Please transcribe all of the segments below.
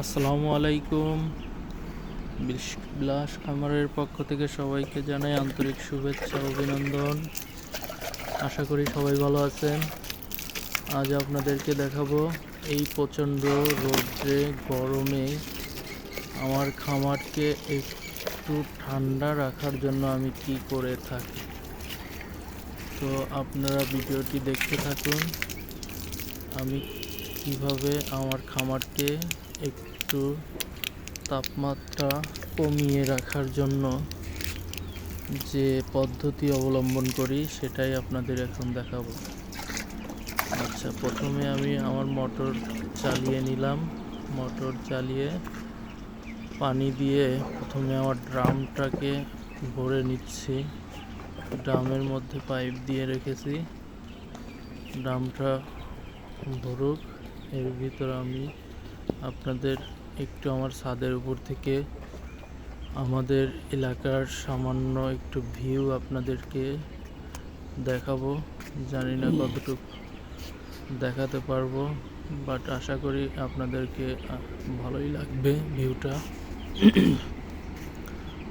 আসসালামু আলাইকুম। বিলাস খামারের পক্ষ থেকে সবাইকে জানাই আন্তরিক শুভেচ্ছা, অভিনন্দন। আশা করি সবাই ভালো আছেন। আজ আপনাদেরকে দেখাবো এই প্রচণ্ড রৌদ্রে, গরমে আমার খামারকে একটু ঠান্ডা রাখার জন্য আমি কি করে থাকি। তো আপনারা ভিডিওটি দেখতে থাকুন। আমি কীভাবে আমার খামারকে একটু তাপমাত্রা কমিয়ে রাখার জন্য যে পদ্ধতি অবলম্বন করি, সেটাই আপনাদের এখন দেখাবো। আচ্ছা প্রথমে আমি আমার মোটর চালিয়ে নিলাম। মোটর চালিয়ে পানি দিয়ে প্রথমে আমার ড্রামটাকে ভরে নিচ্ছি। ড্রামের মধ্যে পাইপ দিয়ে রেখেছি। ড্রামটা ভরুক, এর ভিতর আমি আপনাদের একটু আমার ছাদের উপর থেকে আমাদের এলাকার সামান্য একটু ভিউ আপনাদেরকে দেখাবো। জানি না কতটুকু দেখাতে পারব বাট আশা করি আপনাদেরকে ভালোই লাগবে ভিউটা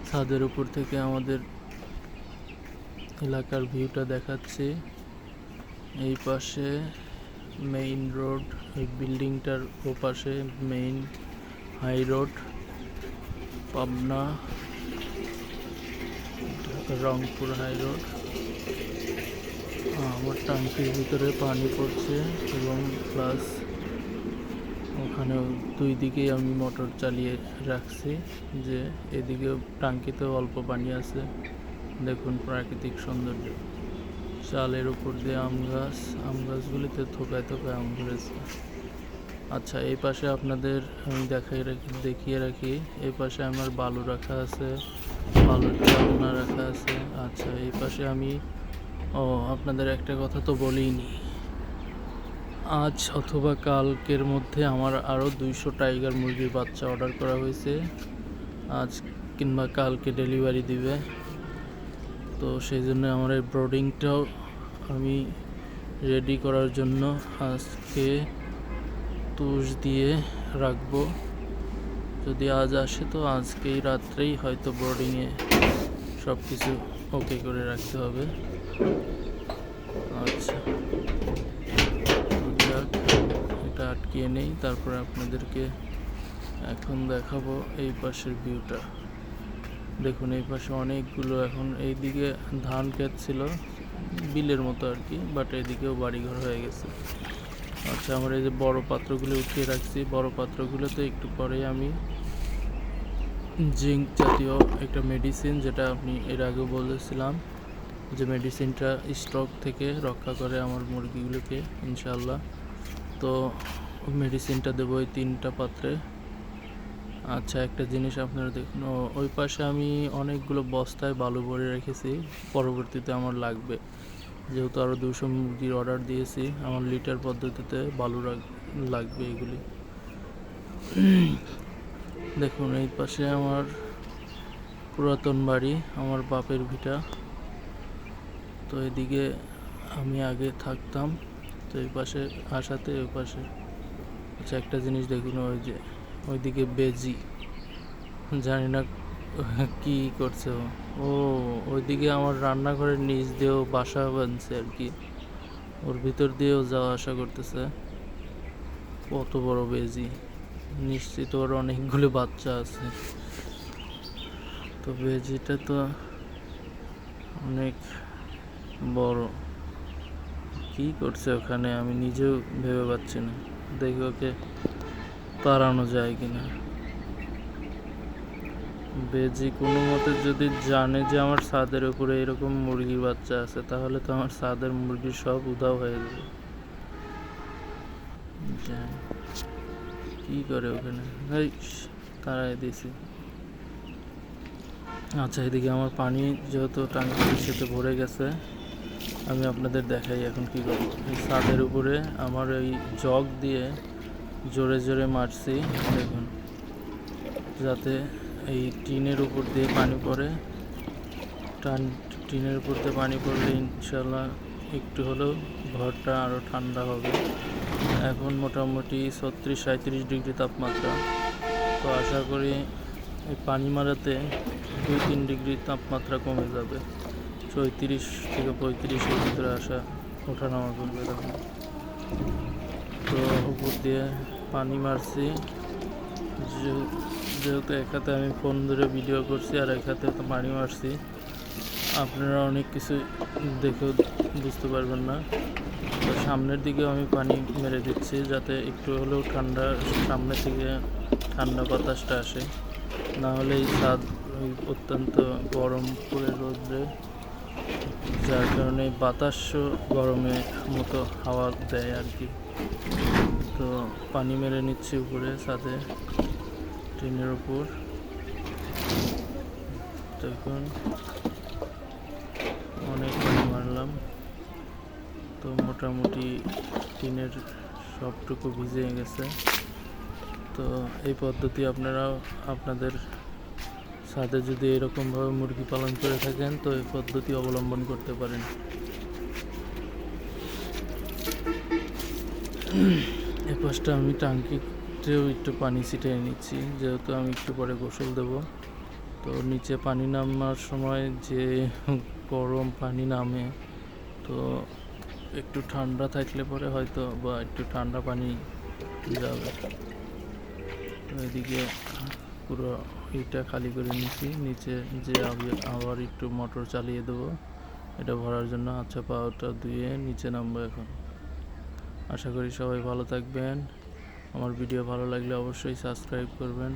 ছাদের উপর থেকে আমাদের এলাকার ভিউটা দেখাচ্ছি। এই পাশে মেইন রোড এই বিল্ডিংটার ওপাশে main high road, Pabna, Rangpur high road. আমার টাঙ্কির ভিতরে পানি পড়ছে এবং প্লাস ওখানে দুই দিকেই আমি মোটর চালিয়ে রাখছি যে এদিকেও টাঙ্কিতেও অল্প পানি আছে। দেখুন প্রাকৃতিক সৌন্দর্য। চালের উপর দিয়ে আম গাছ, আম গাছগুলিতে থোকায় থোকায় আম ধরেছে। আচ্ছা এই পাশে আপনাদের আমি দেখাই রাখি, দেখিয়ে রাখি, এই পাশে আমার বালু রাখা আছে বালুর চালনা রাখা আছে। আচ্ছা এই পাশে আমি, ও, আপনাদের একটা কথা তো বলিনি। আজ অথবা কালকের মধ্যে আমার আরও দুইশো টাইগার মুরগির বাচ্চা অর্ডার করা হয়েছে। আজ কিংবা কালকে ডেলিভারি দিবে। তো সেই জন্য আমার এই ব্রোডিংটাও আমি রেডি করার জন্য আজকে তুষ দিয়ে রাখব। যদি আজ আসে তো আজকেই রাত্রেই হয়তো বোর্ডিংয়ে সব কিছু ওকে করে রাখতে হবে। আচ্ছা। এটা আটকিয়ে নেই। তারপরে আপনাদেরকে এখন দেখাবো এই পাশের ভিউটা দেখুন, এই পাশে অনেকগুলো এখন, এইদিকে ধান ক্ষেত ছিল। বিলের মতো আর কি বাট এদিকেও বাড়িঘর হয়ে গেছে। আচ্ছা আমরা এই যে বড় পাত্রগুলো উঠিয়ে রাখছি। বড় পাত্রগুলোতে একটু পরে আমি জিঙ্ক জাতীয় একটা মেডিসিন যেটা আপনি এর আগে বলেছিলাম, যে মেডিসিনটা স্ট্রোক থেকে রক্ষা করে আমার মুরগিগুলোকে ইনশাল্লাহ তো মেডিসিনটা দেবো ওই তিনটা পাত্রে। আচ্ছা একটা জিনিস আপনারা দেখুন ওই পাশে আমি অনেকগুলো বস্তায় বালু ভরে রেখেছি, পরবর্তীতে আমার লাগবে। যেহেতু আরও দুশো মুরগির অর্ডার দিয়েছি, আমার লিটার পদ্ধতিতে বালু লাগবে এগুলি। দেখুন, এই পাশে আমার পুরাতন বাড়ি, আমার বাপের ভিটা। তো এদিকে আমি আগে থাকতাম, তো এই পাশে, আসাতে ওই পাশে। আচ্ছা একটা জিনিস দেখুন, ওই যে ওইদিকে বেজি। জানি না কি করছে ও। ওইদিকে আমার রান্নাঘরের নিচ দিয়েও বাসা বানছে আর কি। ওর ভিতর দিয়েও যাওয়া আসা করতেছে। কত বড় বেজি। নিশ্চিত ওর অনেকগুলো বাচ্চা আছে। তো বেজিটা তো অনেক বড়। কি করছে ওখানে আমি নিজেও ভেবে পাচ্ছি না। দেখি ওকে তাড়ানো যায় কিনা? বেজি কোনো মতে যদি জানে যে আমার ছাদের উপরে এরকম মুরগির বাচ্চা আছে, তাহলে তো আমার ছাদের মুরগি সব উধাও হয়ে যাবে। কি করে ওখানে? এই তাড়াই দিয়েছি আচ্ছা এদিকে আমার পানি যেহেতু টাঙ্কির সাথে ভরে গেছে, আমি আপনাদের দেখাই এখন কি করব। ছাদের উপরে আমার ওই জগ দিয়ে জোরে জোরে মারছি, দেখুন। যাতে এই টিনের উপর দিয়ে পানি পড়ে। টান, টিনের উপর দিয়ে পানি পড়লে ইনশাল্লাহ একটু হলেও ঘরটা আরও ঠান্ডা হবে। এখন মোটামুটি ছত্রিশ সাঁত্রিশ ডিগ্রি তাপমাত্রা। তো আশা করি এই পানি মারাতে দুই, তিন ডিগ্রি তাপমাত্রা কমে যাবে। চৌত্রিশ থেকে পঁয়ত্রিশের ভিতরে আসা, ওঠানামা করবে তখন তো উপর দিয়ে পানি মারছি। যেহেতু এক হাতে আমি ফোন ধরে ভিডিও করছি আর এক হাতে তো পানি মারছি। আপনারা অনেক কিছু দেখেও বুঝতে পারবেন না। তো সামনের দিকেও আমি পানি মেরে দিচ্ছি যাতে একটু হলেও ঠান্ডা সামনে থেকে ঠান্ডা বাতাসটা আসে। না হলে এই ছাদ অত্যন্ত গরম করে রোদ্রে, যার কারণে বাতাসও গরমে মতো হাওয়া দেয় আর কি। তো পানি মেরে নিচ্ছি উপরে ছাদে টিনের উপর। দেখুন, অনেক পানি মারলাম। তো মোটামুটি টিনের সবটুকু ভিজে গেছে। তো এই পদ্ধতি আপনারাও আপনাদের ছাদে যদি এরকমভাবে মুরগি পালন করে থাকেন, তো এই পদ্ধতি অবলম্বন করতে পারেন। এই পাশটা আমি টাঙ্কিতেও একটু পানি ছিটিয়ে নিচ্ছি, যেহেতু আমি একটু পরে গোসল দেব। তো নিচে পানি নামার সময় যে গরম পানি নামে, তো একটু ঠান্ডা থাকলে পরে হয়তো বা একটু ঠান্ডা পানি যাবে। এদিকে পুরো এটা খালি করে নিচ্ছি নিচে যে আবে- আবার একটু মোটর চালিয়ে দেবো, এটা ভরার জন্য আচ্ছা পাওয়াটা ধুয়ে নিচে নামবো এখন। আশা করি সবাই ভালো থাকবেন। আমার ভিডিও ভালো লাগলে অবশ্যই সাবস্ক্রাইব করবেন।